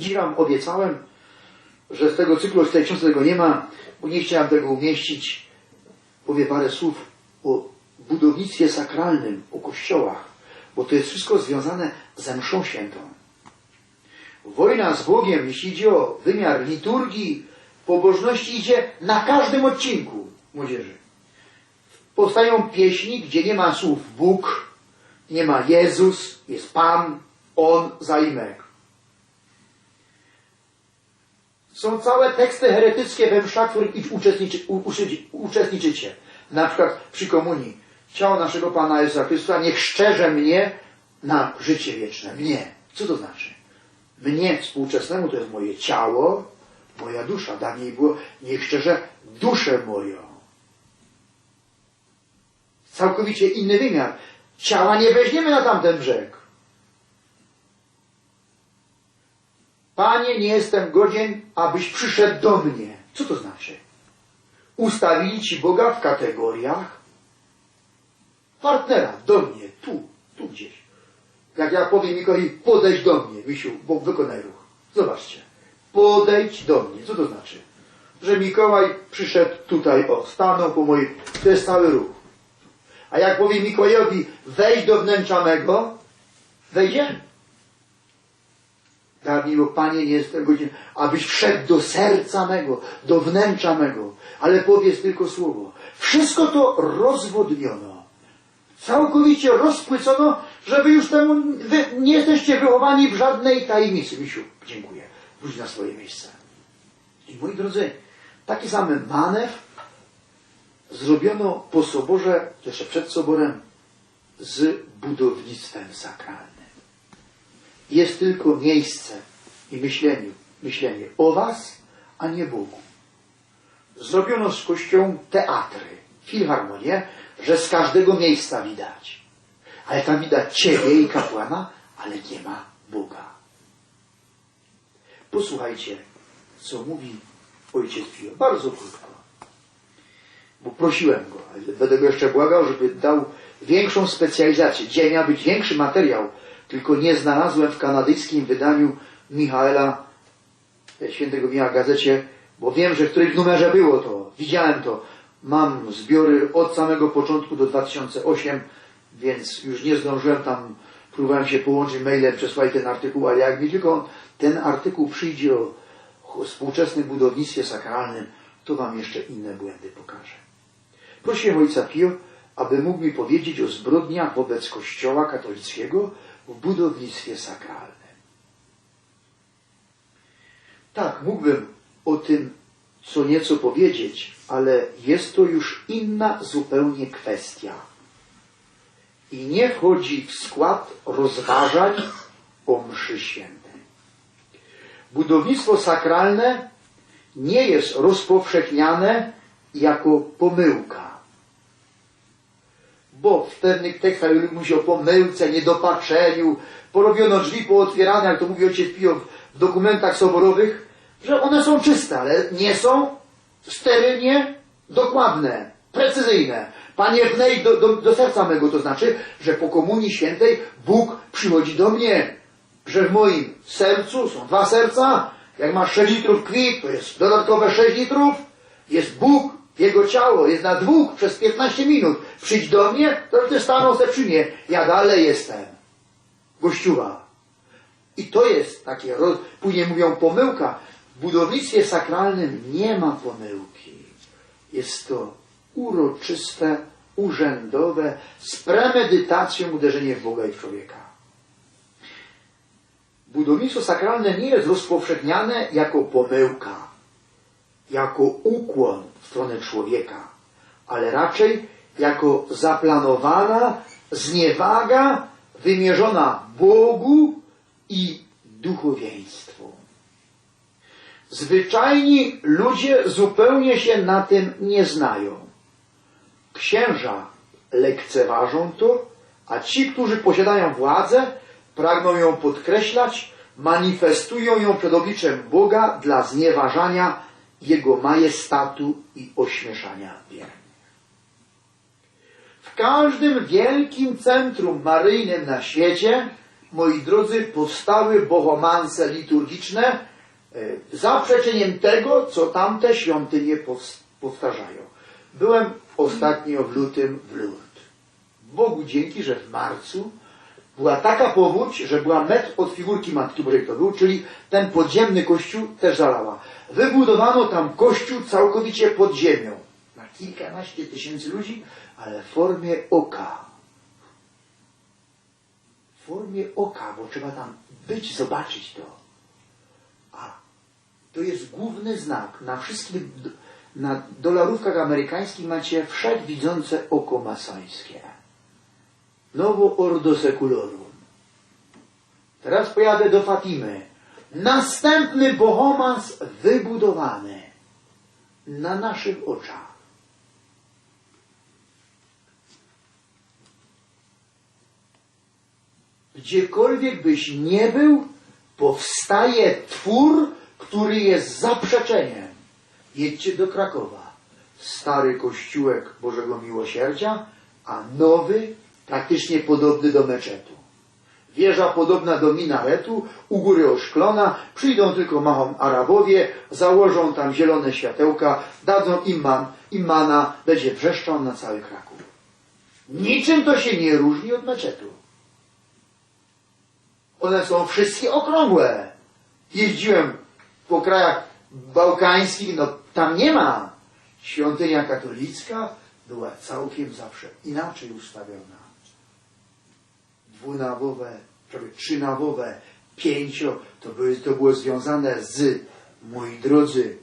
Dziś Wam obiecałem, że z tego cyklu, z tej książki tego nie ma, bo nie chciałem tego umieścić. Powie parę słów o budownictwie sakralnym, o kościołach, bo to jest wszystko związane ze mszą świętą. Wojna z Bogiem, jeśli idzie o wymiar liturgii, pobożności, idzie na każdym odcinku młodzieży. Powstają pieśni, gdzie nie ma słów Bóg, nie ma Jezus, jest Pan, On, zaimek. Są całe teksty heretyckie we mszach, w których uczestniczy, uczestniczycie. Na przykład przy komunii. Ciało naszego Pana Jezusa Chrystusa niech szczerze mnie na życie wieczne. Mnie. Co to znaczy? Mnie współczesnemu to jest moje ciało, moja dusza. Dawniej było niech szczerze duszę moją. Całkowicie inny wymiar. Ciała nie weźmiemy na tamten brzeg. Panie, nie jestem godzien, abyś przyszedł do mnie. Co to znaczy? Ustawili ci Boga w kategoriach partnera, do mnie, tu, tu gdzieś. Jak ja powiem Mikołaj, podejdź do mnie, Misiu, bo wykonaj ruch. Zobaczcie. Podejdź do mnie. Co to znaczy? Że Mikołaj przyszedł tutaj, o, stanął po mojej, to jest cały ruch. A jak powie Mikołajowi, wejdź do wnętrza mego, wejdzie? Tak miło, Panie, nie jestem godzien, abyś wszedł do serca mego, do wnętrza mego, ale powiedz tylko słowo. Wszystko to rozwodniono. Całkowicie rozpłycono, żeby już temu, wy nie jesteście wychowani w żadnej tajemnicy. Misiu, dziękuję. Wróć na swoje miejsce. I moi drodzy, taki sam manewr zrobiono po soborze, jeszcze przed soborem, z budownictwem sakralnym. Jest tylko miejsce i myślenie, myślenie o was, a nie Bogu. Zrobiono z kościołem teatry, filharmonię, że z każdego miejsca widać. Ale tam widać Ciebie i kapłana, ale nie ma Boga. Posłuchajcie, co mówi ojciec Pio. Bardzo krótko. Bo prosiłem go, ale go jeszcze błagał, żeby dał większą specjalizację. Dzisiaj miał być większy materiał, tylko nie znalazłem w kanadyjskim wydaniu Michaela, e, świętego Michała gazecie, bo wiem, że w którymś numerze było to. Widziałem to. Mam zbiory od samego początku do 2008, więc już nie zdążyłem tam, próbowałem się połączyć mailem, przesłać ten artykuł, ale jak mi tylko ten artykuł przyjdzie o współczesnym budownictwie sakralnym, to Wam jeszcze inne błędy pokażę. Prosiłem Ojca Pio, aby mógł mi powiedzieć o zbrodniach wobec Kościoła katolickiego w budownictwie sakralnym. Tak, mógłbym o tym co nieco powiedzieć, ale jest to już inna zupełnie kwestia. I nie wchodzi w skład rozważań o mszy świętej. Budownictwo sakralne nie jest rozpowszechniane jako pomyłka. Bo w pewnych tekstach mówi się o pomyłce, niedopatrzeniu, porobiono drzwi pootwierane, jak to mówi ojciec Pio w dokumentach soborowych, że one są czyste, ale nie są sterylnie dokładne, precyzyjne. Panie, wnejdź do, do, do serca mego, to znaczy, że po Komunii Świętej Bóg przychodzi do mnie, że w moim sercu są dwa serca, jak masz 6 litrów krwi, to jest dodatkowe 6 litrów, jest Bóg, Jego ciało jest na dwóch przez 15 minut. Przyjdź do mnie, to ty stanął se przy mnie. Ja dalej jestem. Gościuwa. I to jest takie, później mówią pomyłka. W budownictwie sakralnym nie ma pomyłki. Jest to uroczyste, urzędowe, z premedytacją uderzenie w Boga i w człowieka. Budownictwo sakralne nie jest rozpowszechniane jako pomyłka, jako ukłon w stronę człowieka, ale raczej jako zaplanowana zniewaga wymierzona Bogu i duchowieństwu. Zwyczajni ludzie zupełnie się na tym nie znają. Księża lekceważą to, a ci, którzy posiadają władzę, pragną ją podkreślać, manifestują ją przed obliczem Boga dla znieważania Jego majestatu i ośmieszania wiernych. Każdym wielkim centrum maryjnym na świecie moi drodzy, powstały bohomanse liturgiczne e, zaprzeczeniem tego, co tamte świątynie powtarzają. Byłem ostatnio w lutym w Lourdes. Bogu dzięki, że w marcu była taka powódź, że była metr od figurki Matki Bożej to był, czyli ten podziemny kościół też zalała. Wybudowano tam kościół całkowicie pod ziemią. Na kilkanaście tysięcy ludzi, ale w formie oka. W formie oka, bo trzeba tam być, zobaczyć to. A to jest główny znak. Na wszystkich, na dolarówkach amerykańskich macie wszechwidzące oko masońskie. Nowo ordo seculorum. Teraz pojadę do Fatimy. Następny bohomaz wybudowany na naszych oczach. Gdziekolwiek byś nie był, powstaje twór, który jest zaprzeczeniem. Jedźcie do Krakowa. Stary kościółek Bożego Miłosierdzia, a nowy, praktycznie podobny do meczetu. Wieża podobna do minaretu, u góry oszklona, przyjdą tylko machom Arabowie, założą tam zielone światełka, dadzą imam, imana, będzie wrzeszczał na cały Kraków. Niczym to się nie różni od meczetu. One są wszystkie okrągłe. Jeździłem po krajach bałkańskich, no tam nie ma. Świątynia katolicka była całkiem zawsze inaczej ustawiona. Dwunawowe, prawie trzynawowe, pięcio, to, były, to było związane z, moi drodzy,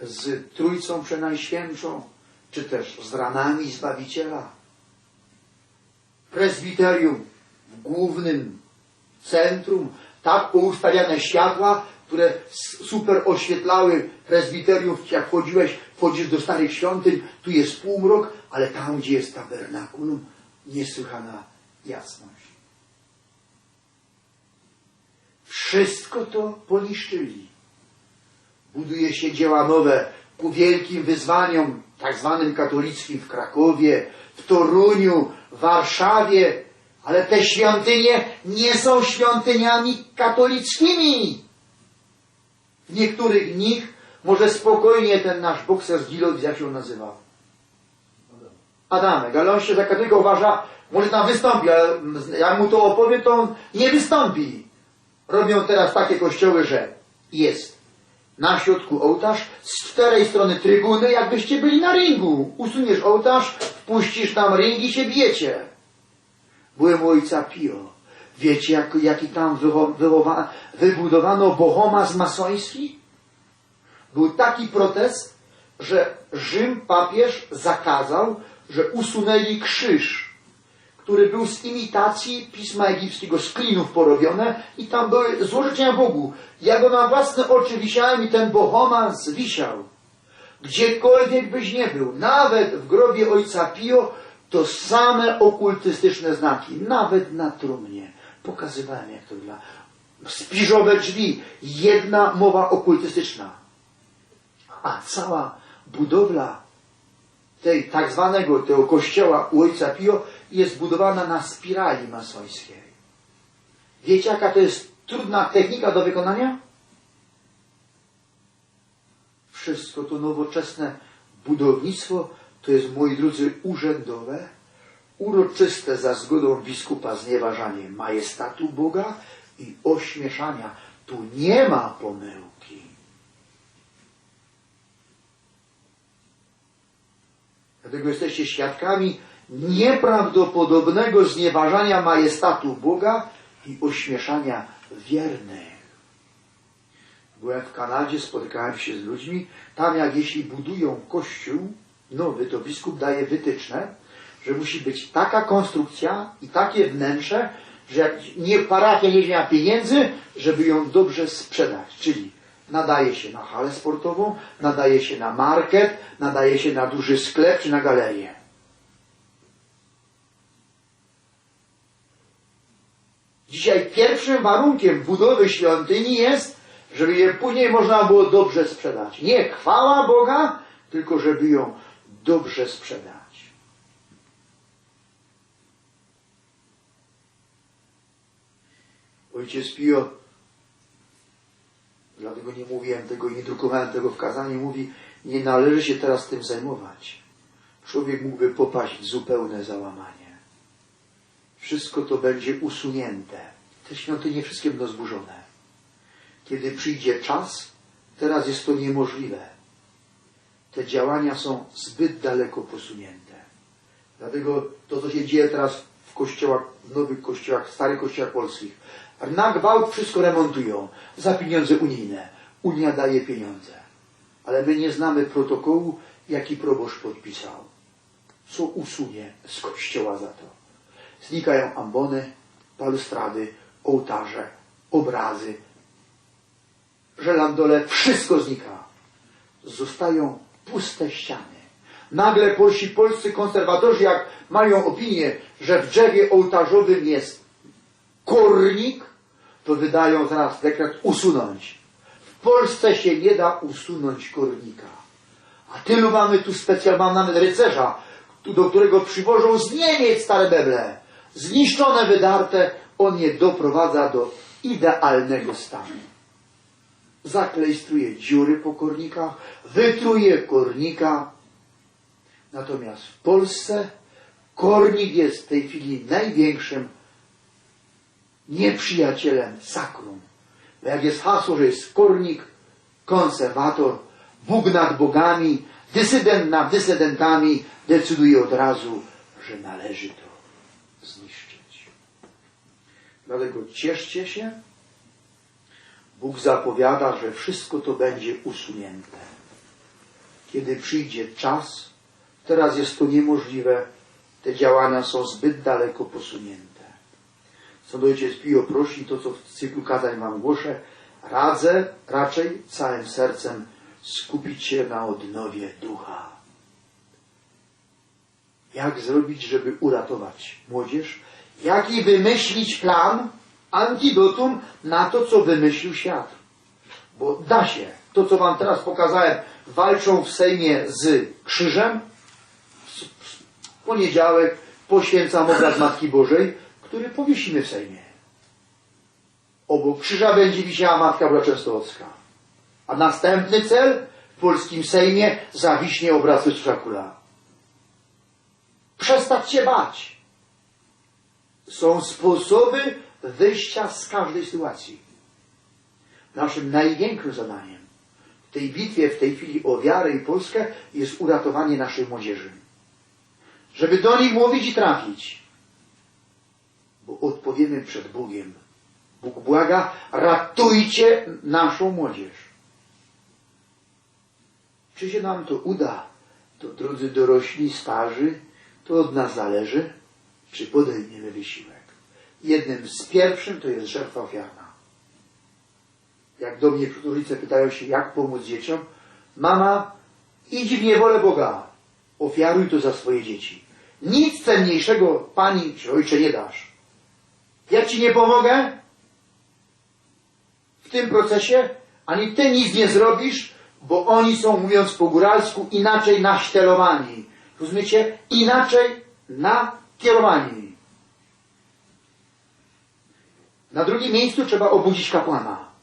z Trójcą Przenajświętszą, czy też z ranami Zbawiciela. Prezbiterium w głównym centrum, tak poustawiane światła, które super oświetlały prezbiterium, jak wchodziłeś, wchodzisz do starych świątyń, tu jest półmrok, ale tam, gdzie jest tabernakulum, niesłychana jasność. Wszystko to poniszczyli. Buduje się dzieła nowe ku wielkim wyzwaniom, tak zwanym katolickim w Krakowie, w Toruniu, w Warszawie, ale te świątynie nie są świątyniami katolickimi. W niektórych nich może spokojnie ten nasz bokser z Gilowic, jak się on nazywa? Adamek, ale on się za katolika uważa, może tam wystąpi, ale jak mu to opowiem, to on nie wystąpi. Robią teraz takie kościoły, że jest na środku ołtarz, z czterej strony trybuny, jakbyście byli na ringu. Usuniesz ołtarz, wpuścisz tam ring i się bijecie. Byłem u ojca Pio. Wiecie, jak, jaki tam wybudowano bohomaz masoński? Był taki protest, że Rzym papież zakazał, że usunęli krzyż, który był z imitacji pisma egipskiego, z klinów porobione i tam były złożyczenia Bogu. Ja go na własne oczy wisiałem i ten bohomaz wisiał. Gdziekolwiek byś nie był, nawet w grobie ojca Pio, to same okultystyczne znaki, nawet na trumnie. Pokazywałem, jak to wygląda. Spiżowe drzwi, jedna mowa okultystyczna. A cała budowla tej tak zwanego tego kościoła u ojca Pio jest budowana na spirali masońskiej. Wiecie, jaka to jest trudna technika do wykonania? Wszystko to nowoczesne budownictwo to jest, moi drodzy, urzędowe, uroczyste za zgodą biskupa znieważanie majestatu Boga i ośmieszania. Tu nie ma pomyłki. Dlatego jesteście świadkami nieprawdopodobnego znieważania majestatu Boga i ośmieszania wiernych. Byłem w Kanadzie, spotykałem się z ludźmi. Tam jak jeśli budują kościół nowy, to biskup daje wytyczne, że musi być taka konstrukcja i takie wnętrze, że jak nie parafia nie miała pieniędzy, żeby ją dobrze sprzedać. Czyli nadaje się na halę sportową, nadaje się na market, nadaje się na duży sklep czy na galerię. Dzisiaj pierwszym warunkiem budowy świątyni jest, żeby je później można było dobrze sprzedać. Nie chwała Boga, tylko żeby ją dobrze sprzedać. Ojciec Pio, dlatego nie mówiłem tego i nie drukowałem tego w kazaniu, mówi, nie należy się teraz tym zajmować. Człowiek mógłby popaść w zupełne załamanie. Wszystko to będzie usunięte. Te świątynie wszystkie będą zburzone. Kiedy przyjdzie czas, teraz jest to niemożliwe. Te działania są zbyt daleko posunięte. Dlatego to, co się dzieje teraz w kościołach, w nowych kościołach, starych kościołach polskich, na gwałt wszystko remontują za pieniądze unijne. Unia daje pieniądze. Ale my nie znamy protokołu, jaki proboszcz podpisał. Co usunie z kościoła za to? Znikają ambony, balustrady, ołtarze, obrazy, żelandole, wszystko znika. Zostają puste ściany. Nagle polsi, polscy konserwatorzy, jak mają opinię, że w drzewie ołtarzowym jest kornik, to wydają zaraz dekret usunąć. W Polsce się nie da usunąć kornika. A tylu mamy tu specjal, mam nawet rycerza, do którego przywożą z Niemiec stare meble. Zniszczone, wydarte, on je doprowadza do idealnego stanu. Zaklejstruje dziury po kornikach, wytruje kornika. Natomiast w Polsce kornik jest w tej chwili największym nieprzyjacielem sakrum. Bo jak jest hasło, że jest kornik, konserwator, Bóg nad bogami, dysydent nad dysydentami, decyduje od razu, że należy to zniszczyć. Dlatego cieszcie się. Bóg zapowiada, że wszystko to będzie usunięte. Kiedy przyjdzie czas, teraz jest to niemożliwe, te działania są zbyt daleko posunięte. Do Ojciec Pio prosi, to co w cyklu kazań Wam głoszę, radzę raczej całym sercem skupić się na odnowie ducha. Jak zrobić, żeby uratować młodzież? Jaki wymyślić plan, antidotum na to, co wymyślił świat? Bo da się. To, co Wam teraz pokazałem, walczą w Sejmie z krzyżem. W poniedziałek poświęcam obraz Matki Bożej, który powiesimy w Sejmie. Obok krzyża będzie wisiała Matka Boża Częstochowska. A następny cel w polskim Sejmie zawiśnie obraz Jezusa Króla. Przestać bać. Są sposoby wyjścia z każdej sytuacji. Naszym największym zadaniem tej bitwie, w tej chwili o wiarę i Polskę jest uratowanie naszej młodzieży. Żeby do nich mówić i trafić. Bo odpowiemy przed Bogiem. Bóg błaga, ratujcie naszą młodzież. Czy się nam to uda, to drodzy dorośli, starzy, to od nas zależy, czy podejmiemy wysiłek. Jednym z pierwszym to jest żertwa ofiarna. Jak do mnie rodzice pytają się, jak pomóc dzieciom, mama, idź w niewolę Boga, ofiaruj to za swoje dzieci. Nic cenniejszego pani czy ojcze nie dasz. Ja ci nie pomogę w tym procesie, ani ty nic nie zrobisz, bo oni są, mówiąc po góralsku, inaczej naśtelowani. Rozumiecie? Inaczej nakierowani. Na drugim miejscu trzeba obudzić kapłana.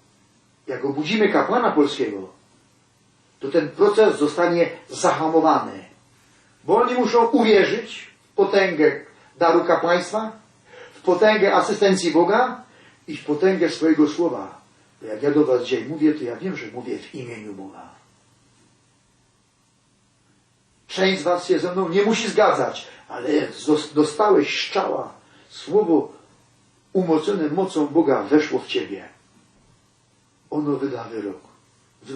Jak obudzimy kapłana polskiego, to ten proces zostanie zahamowany. Bo oni muszą uwierzyć w potęgę daru kapłaństwa, w potęgę asystencji Boga i w potęgę swojego słowa. Bo jak ja do Was dzisiaj mówię, to ja wiem, że mówię w imieniu Boga. Część z Was się ze mną nie musi zgadzać, ale dostałeś szczała. Słowo umocone mocą Boga weszło w Ciebie. Ono wyda wyrok.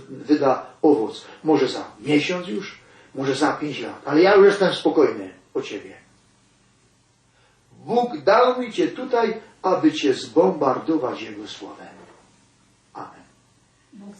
Wyda owoc. Może za miesiąc już, może za pięć lat. Ale ja już jestem spokojny o Ciebie. Bóg dał mi Cię tutaj, aby Cię zbombardować Jego słowem. Amen. Bóg.